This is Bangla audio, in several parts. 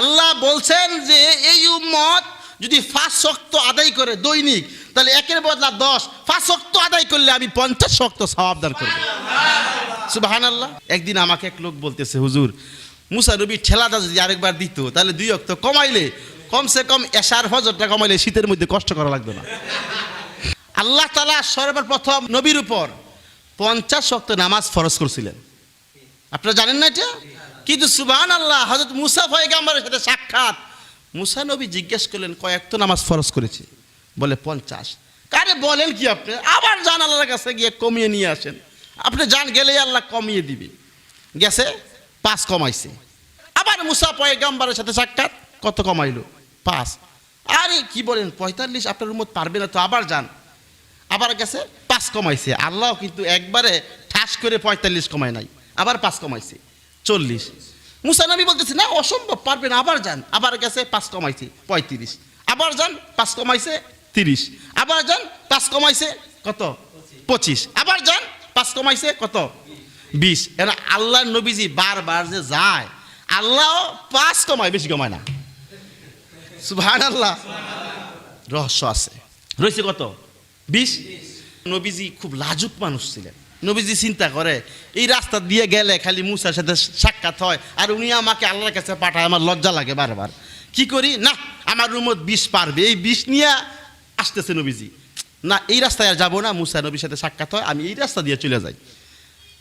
আল্লাহ বলছেন যে এই উম্মত যদি পাঁচ শক্ত আদায় করে দৈনিক, তাহলে একের বদলা দশ। পাঁচ শক্ত আদায় করলে আমি পঞ্চাশ শক্ত সওয়াব দান করব। সুবাহান আল্লাহ একদিন আমাকে এক লোক বলতেছে, হুজুর, মুসা ঠেলাটা যদি আরেকবার দিত, তাহলে দুই অক্ত কমাইলে, কমসে কম এশার ফজরটা কমাইলে শীতের মধ্যে কষ্ট করা লাগবে না। আল্লাহ তালা সর্বপ্রথম নবীর উপর পঞ্চাশ শক্ত নামাজ ফরজ করছিলেন। আপনারা জানেন না এটা? কিন্তু সুবাহান আল্লাহ হজরত মুসা পয়গাম্বারের সাথে সাক্ষাৎ। মুসা নবী জিজ্ঞেস করলেন কয়েক তো নামাজ ফরজ করেছে? বলে, পঞ্চাশ। কারে বলেন কি আপনি? আবার যান আল্লাহর কাছে গিয়ে কমিয়ে নিয়ে আসেন। আপনি যান, গেলেই আল্লাহ কমিয়ে দিবে। গেছে, পাঁচ কমাইছে। আবার মুসা পয়গাম্বারের সাথে সাক্ষাৎ, কত কমাইলো? পাঁচ। আরে কি বলেন, পঁয়তাল্লিশ আপনার উম্মত পারবে না তো আবার যান। আবার গেছে, পাঁচ কমাইছে। আল্লাহ কিন্তু একবারে ঠাস করে পঁয়তাল্লিশ কমায় নাই। আবার পাঁচ কমাইছে। চল্লিশ। মুসানবী বলতেছে, না, অসম্ভব, পারবেন, আবার যান। আবার গেছে, পাঁচ কমাইছে, পঁয়ত্রিশ। আবার যান, পাঁচ কমাইছে, তিরিশ। আবার যান, পাঁচ কমাইছে, কত? পঁচিশ। আবার যান, পাঁচ কমাইছে, কত? বিশ। এরা আল্লাহ নবীজি বারবার যে যায় আল্লাহ পাঁচ কমায়, বেশি কমায় না। সুভান আল্লাহ রহস্য আছে। রয়েছে কত? বিশ? নবীজি খুব লাজুক মানুষ ছিলেন। নবীজি চিন্তা করে, এই রাস্তা দিয়ে গেলে খালি মুসার সাথে সাক্ষাৎ হয়, আর উনি আমাকে আল্লাহর কাছে পাঠায়, আমার লজ্জা লাগে বারবার। কি করি? না, আমার রুমত বিষ পারবে। এই বিষ নিয়ে আসতেছে নবীজি। না, এই রাস্তায় আর যাব না, মুসা নবীর সাথে সাক্ষাৎ হয়, আমি এই রাস্তা দিয়ে চলে যাই।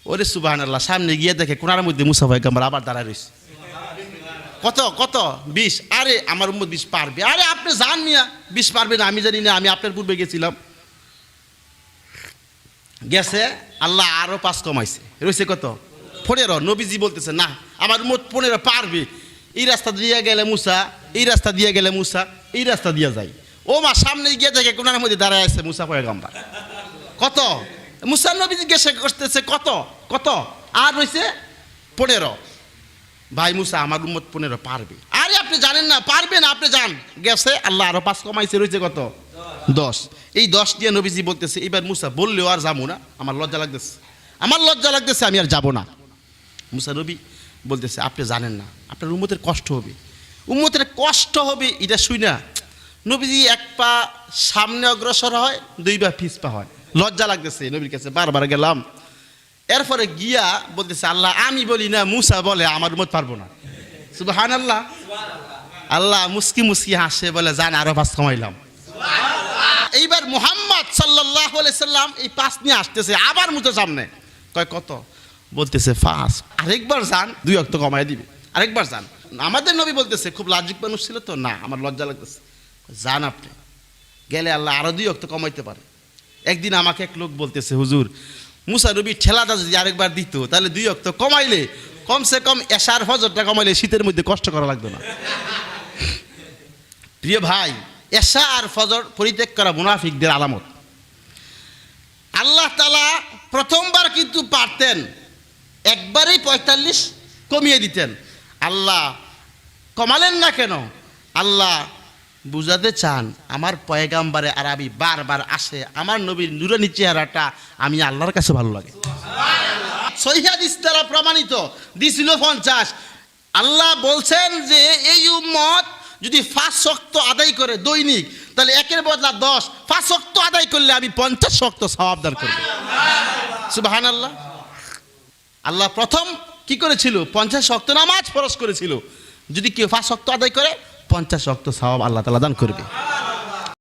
ওরে সুবাহ আল্লাহ সামনে গিয়ে দেখে কোনার মধ্যে মুসা ভাই গাম্বার আবার দাঁড়ায় রয়েছে কত কত? বিষ? আরে, আমার উম্মত বিষ পারবে। আরে, আপনি জান মিয়া, বিষ পারবে না, আমি জানি না, আমি আপনার পূর্বে গেছিলাম। গেছে, আল্লাহ আরও পাঁচ কমাইছে। রয়েছে কত? পনেরো। নবীজি বলতেছে, না, আমার উম্মত পনেরো পারবে। এই রাস্তা দিয়ে গেলে মুসা, এই রাস্তা দিয়ে গেলে মুসা, এই রাস্তা দিয়ে যাই। ও মা, সামনে গিয়ে দেখে কোনার মধ্যে দাঁড়ায় আছে মুসা পয়গাম্বার। কত? মুসা নবী জিজ্ঞাসা করতেছে কত? কত? আর রয়েছে পনেরো। ভাই মুসা, আমার উম্মত পনেরো পারবে। আরে, আপনি জানেন না পারবে না আপনি যান। গেছে, আল্লাহ আরও পাঁচ কমাইছে রয়েছে কত? দশ। এই দশ দিয়ে নবীজি বলতেছে, এবার মুসা বললেও আর যাব না, আমার লজ্জা লাগতেছে। আমার লজ্জা লাগতেছে, আমি আর যাব না। মুসা নবী বলতেছে, আপনি জানেন না, আপনার উম্মতের কষ্ট হবে। উম্মতের কষ্ট হবে, এটা শুই না। নবীজি এক পা সামনে অগ্রসর হয়, দুই পা পিছ পা হয়। লজ্জা লাগতেছে নবীর কাছে, বারবার গেলাম। এরপরে গিয়া বলতেছে, আল্লাহ, আমি বলি না, মুসা বলে, আমার মত পারব না। সুবাহান আল্লাহ আল্লাহ মুস্কি মুস্কি হাসে, বলে, জান, আরও পাঁচ কমাইলাম। এইবার মুহাম্মদ সাল্লাহ সাল্লাম এই পাঁচ নিয়ে আসতেছে, আবার মুতো সামনে। কয়, কত? বলতেছে পাঁচ আরেকবার যান, দুই অক্ত কমাই দিবে। আরেকবার যান। আমাদের নবী বলতেছে, খুব লাজুক মানুষ ছিল তো? না, আমার লজ্জা লাগতেছে। যান আপনি। গেলে আল্লাহ আরও দুই অক্ত কমাইতে পারে। একদিন আমাকে এক লোক বলতেছে, হুজুর, মুসা নবী ঠেলাটা যদি আরেকবার দিত, তাহলে দুই অক্ত কমাইলে, কমসে কম এশার ফজরটা কমাইলে শীতের মধ্যে কষ্ট করা লাগতো না। প্রিয় ভাই এশা আর ফজর পরিত্যাগ করা মুনাফিকদের আলামত। আল্লাহ তালা প্রথমবার কিন্তু পারতেন একবারেই পঁয়তাল্লিশ কমিয়ে দিতেন। আল্লাহ কমালেন না কেন? আল্লাহ বুঝাতে চান আমার পয়গাম্বারে আরবি বারবার আসে আমার নবীর নুরানি চেহারাটা আমি আল্লাহর কাছে ভালো লাগে। সহিহাদ ইস্তারা প্রমাণিত দিছিল পঞ্চাশ। আল্লাহ বলছেন যে এই উম্মত যদি ফাঁস শক্ত আদায় করে দৈনিক, তাহলে একের বদলা দশ। ফাঁস শক্ত আদায় করলে আমি পঞ্চাশ শক্ত সবাবদার করব। সুবাহান আল্লাহ আল্লাহ প্রথম কি করেছিল? পঞ্চাশ শক্ত নামাজ ফরস করেছিল। যদি কেউ ফাঁস শক্ত আদায় করে, পঞ্চাশ শক্ত সবাব আল্লাহ তালা দান করবে।